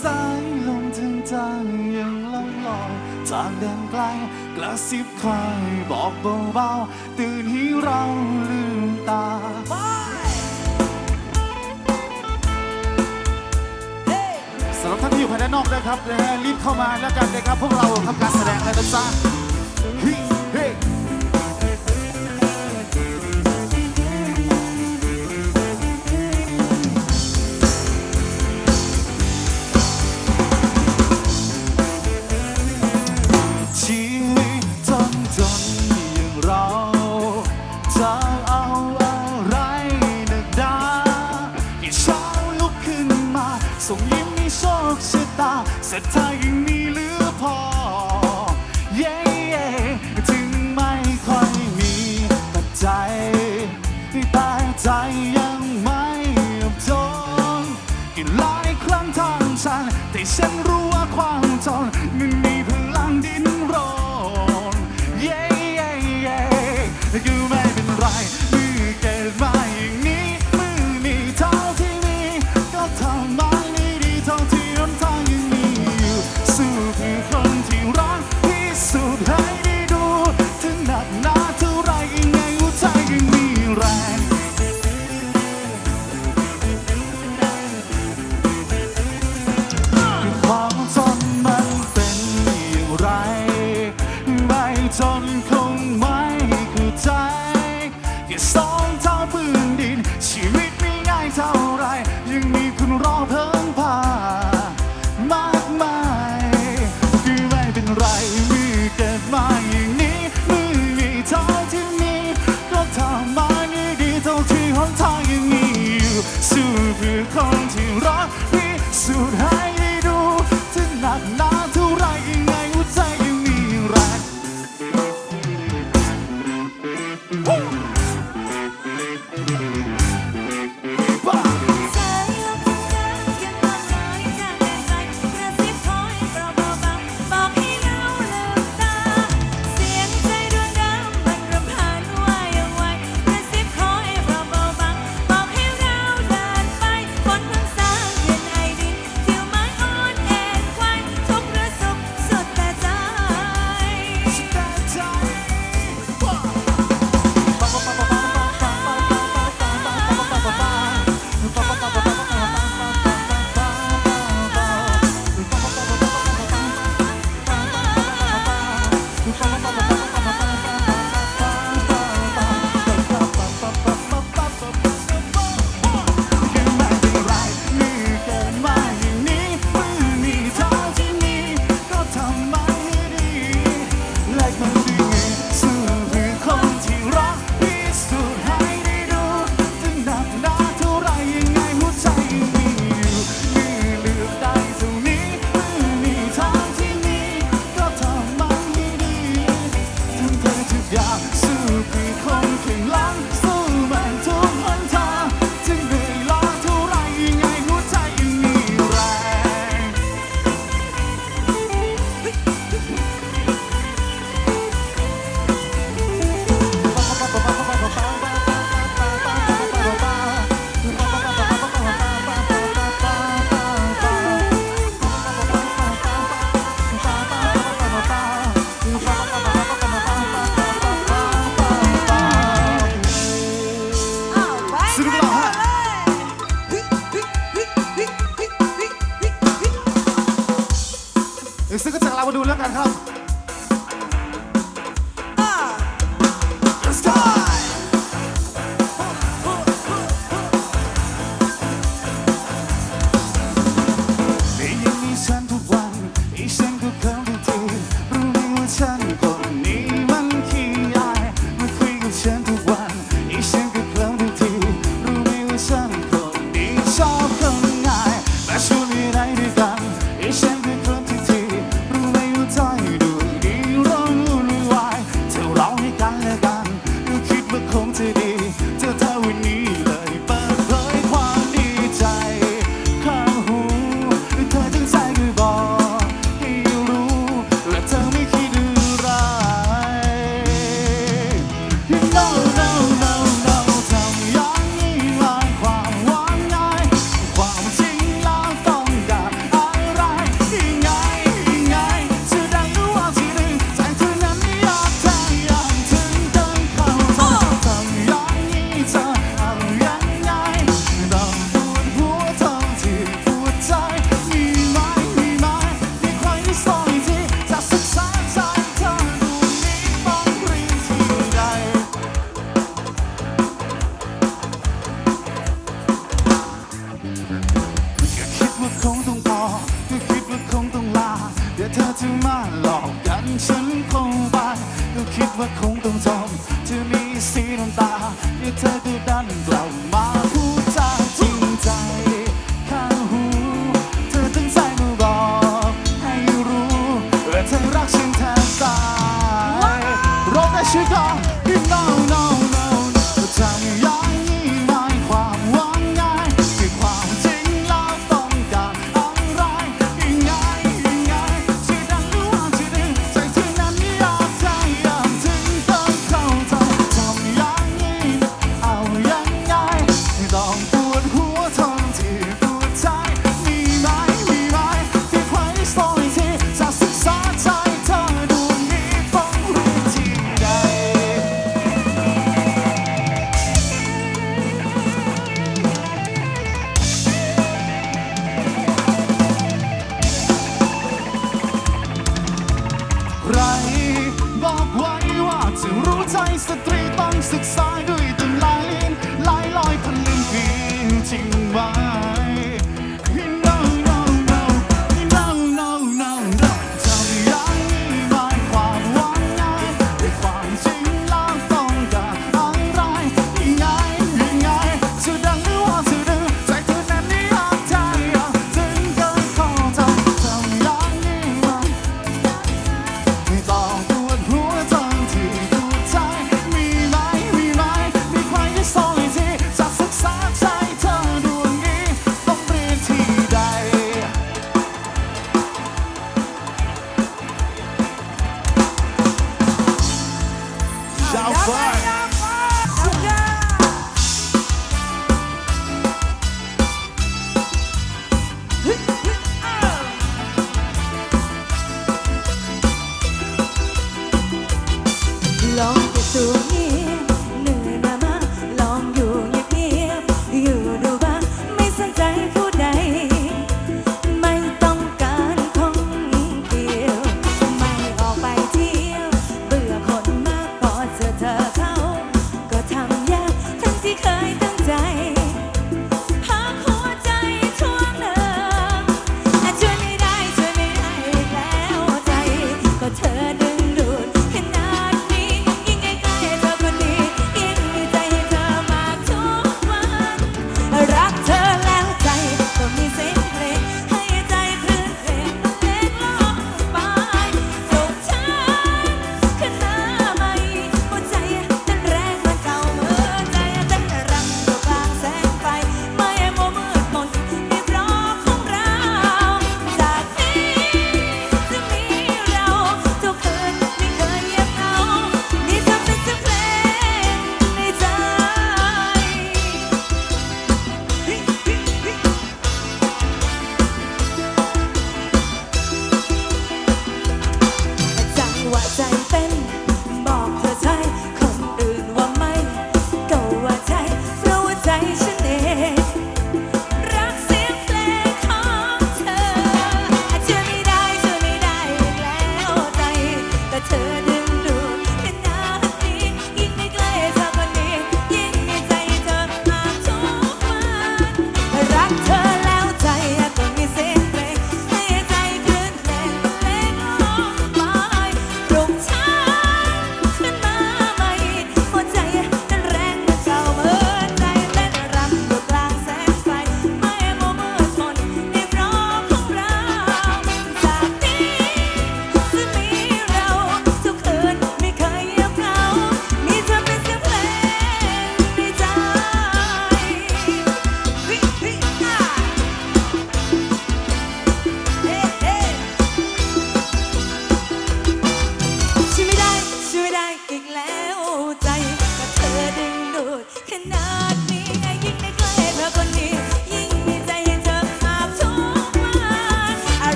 สายลมถึงจางยังลอยลอยจากแดนไกลกระซิบคอบอกเบาๆตื่นให้เราลืมตาสำหรับท่านที่อยู่ภายในนอกนะครับนะฮะรีบเข้ามาแล้วกันนะครับ พวกเราทำการแสดงแล้วนะจ๊ะ ส่งยิ้มมีโชคชะตาศรัทธายังมีเหลือพอ เย้ถึงไม่ค่อยมีปัจจัยแต่ใจยังไม่อับจนกินหลายครั้งทางฉัน แต่ฉันรู้ว่าความจนมันมีพลังดิน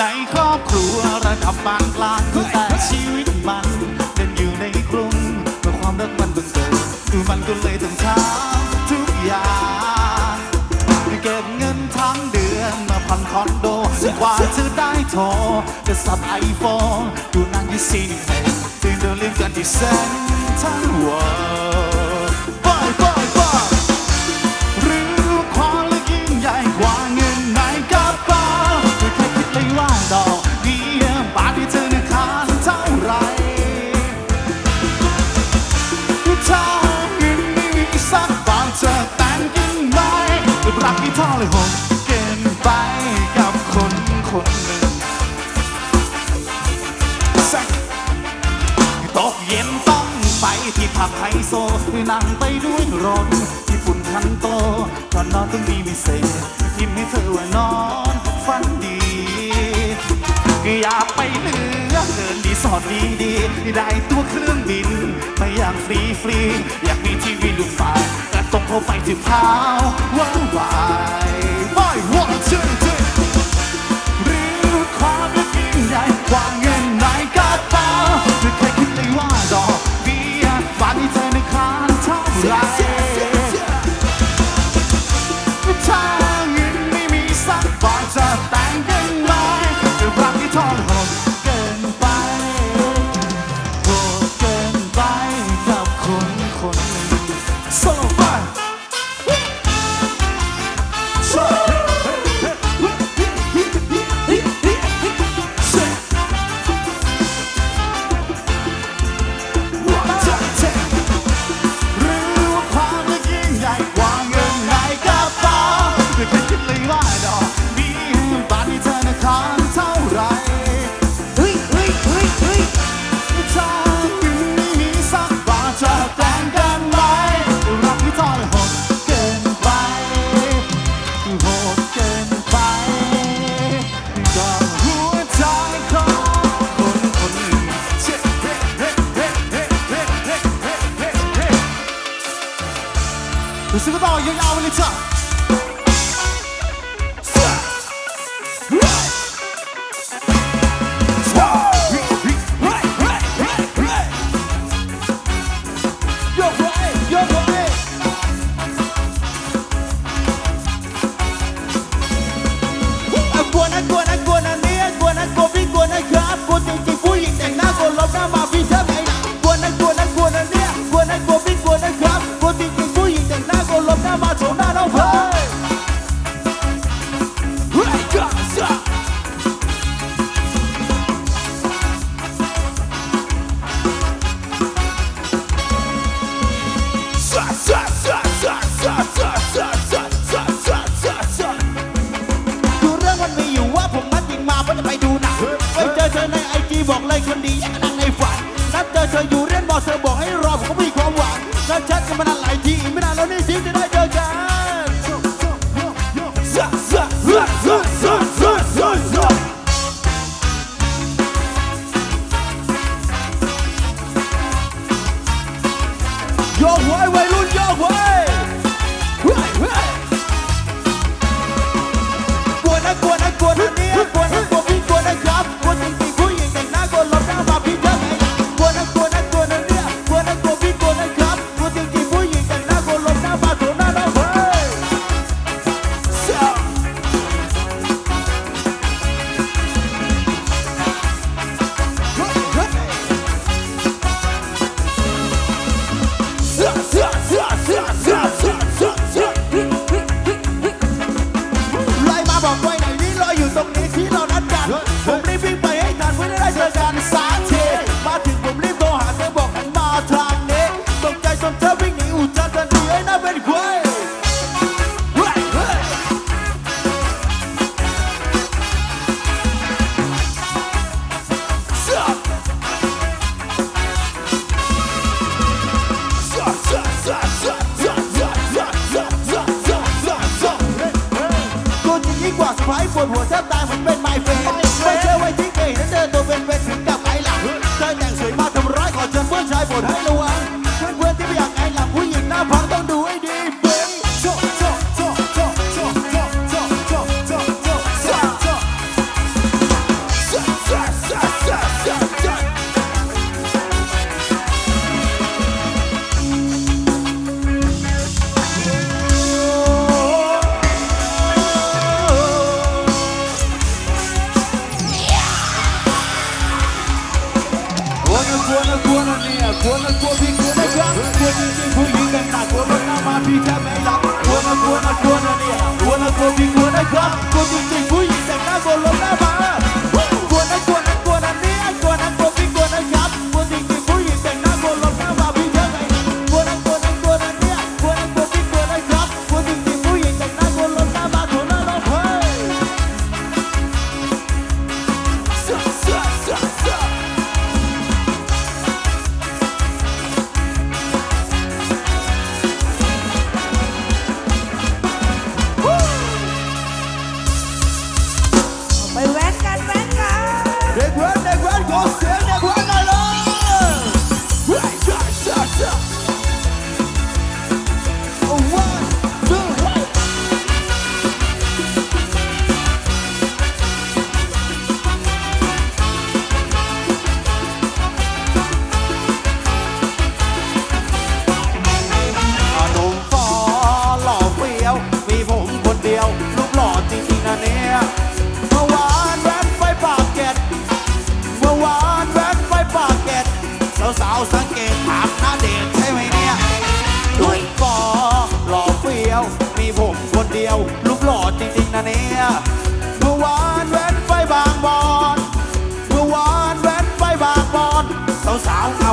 ในครอบครัวระดับปานกลางแต่ชีวิตมันเป็นอยู่ในกรุงเมื่อความรักมันบังเกิดมันก็เลยต้องทำทุกอย่างเก็บเงินทั้งเดือนมาผันคอนโดกว่าจะได้โทรจะสับไอโฟนดูนั่งยี่สิบเอ็ดเดินเดินเล่นกันที่เซ็นทรัลเวิลด์ ผักไฮโซนางไปด้วยรถที่ฝุ่นคันโตตอนนอนต้องมีมิเศษยิ้มให้เธอว่านอนฝันดีก็อยากไปเหนือเดินดีสอดดีดีได้ตัวเครื่องบิน ไปอย่างฟรีฟรีอยากมีทีวีลูกฟ้าแต่ตรงโคไปถึงเท้าว้าววา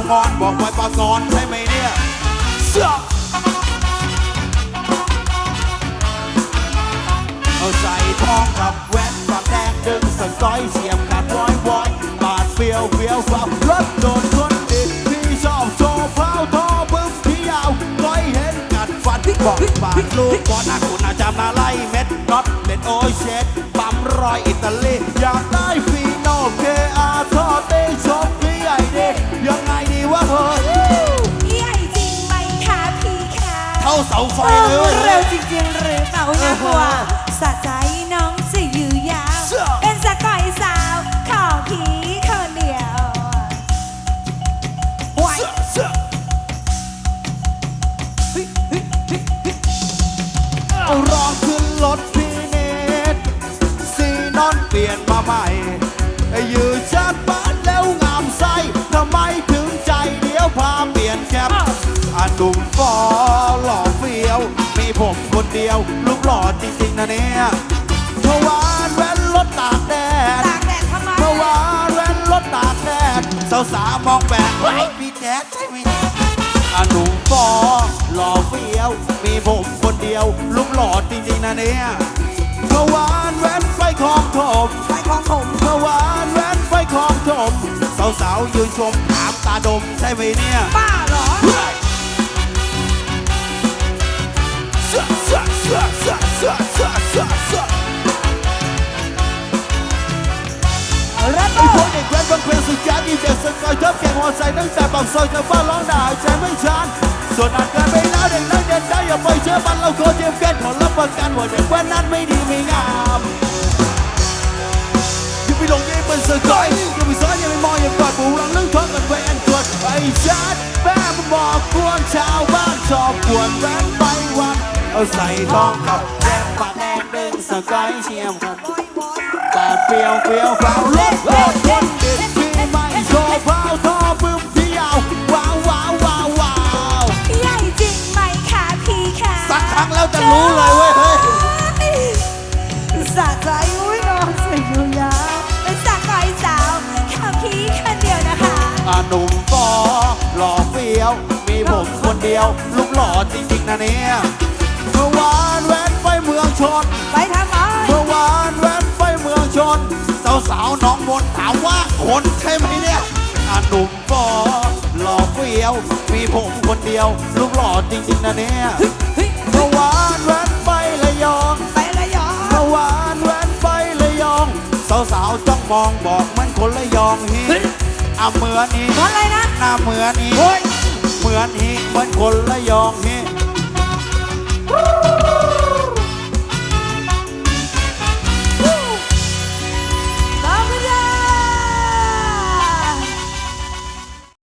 ครบอกไว้ปอซอนใช่ไหมเนี่ยเอาใส่ทองกับแว่นปากแดงดึงสักซ้อยเสียบขาดร้อยวอยบาดเปียวเปียวฟับรถโดนคนติดที่ชอบโชว์เาวทอบึ้มพี่ยาวก้อยเห็นกัดฟันที่บอกปากลูกก่อนหน้าคุณอาจารย์นาไล่เม็ดน็อตเล็ดโอ้ยเช็ดปั๊มรอยอิตาลีอยากได้ฟีโนเกอาทอเตชอป เท่าเสาไฟเลยเร็วจริงๆหรือเปล่าน่ากลัวสะใจเนา เนี่ยเมื่อวานแว้นรถตากแดดเมื่อวานแว้นรถตากแดด สาวสาวมองแบบเฮ้ยพี่แจ๊ดใช่ไหมอนุฟอหล่อเฟี้ยว มีผมคนเดียว ลุกหลอดจริงๆนะเนี่ยเมื่อวานแว้นไฟคลองถมไฟคลองถมเมื่อวานแว้นไฟคลองถมสาวสาวยืนชมถามตาดมใช่ไหมเนี่ย ป้าหรอ ไอ้พวกเด็กแว้นบางเพลงสุดยอดยิ่เด็กสกอยชอบแข่งมอไซค์ตั้งแต่ปากซอยจะฟ้าร้องด่าใจไม่ชันส่วนอาจเกินไปแล้วเด็กนักเรียนได้อย่าปเชื่อมันเราโคตรเทียมกันขอรับประกันว่าเด็กแว้นนั้นไม่ดีไม่งามอย่าไปหลงยิ่งเป็นสกอยอย่าไปซ้อนอย่าไปมองอย่ากอดปูรังเรื่องท้องกันไว้อันตรวจไอ้ชัดแม่มันบอกกวนชาวบ้านชอบกวนแว้นไปวัน เอาใส่ทองกับแดงปากแดงดึงสกอยเชียมกันแต่เปรียวเปรียวเปล่าลบโลดคนเด็ดที่ไม่โชว์เผาท่อบึ้มที่ยาวว้าวว้าวว้าวว้าวใหญ่จริงไหมคะพี่คะสักครั้งแล้วจะรู้เลยเว้ยเฮ้ยสะใจอุ้ยน้องสวยอยู่ยาวเป็นสะคอยสาวข้าวพี่คนเดียวนะคะอาหนุ่มฟอหล่อเฟี้ยว มีผมคนเดียวลูกหล่อจริงๆนะเนี่ย เมื่อวานแว้นไปเมืองชน ไปทำไมเมื่อวานแว้นไปเมืองชน สาวสาวๆน้องมนต์ถามว่าคนใช่ไหมเนี่ยอาหนุ่มฟอหล่อเฟี้ยว มีผมคนเดียว ลูกหล่อจริงๆนะเนี่ย เฮ้ยเมื่อวานแว้นไประยอง ไประยองเมื่อวานแว้นไประยอง สาวๆจ้องมองบอกมันคนระยองฮีอะเหมือนอีเพราะอะไรนะ หน้าเหมือนอีเหมือนอีเหมือนคนระยองฮี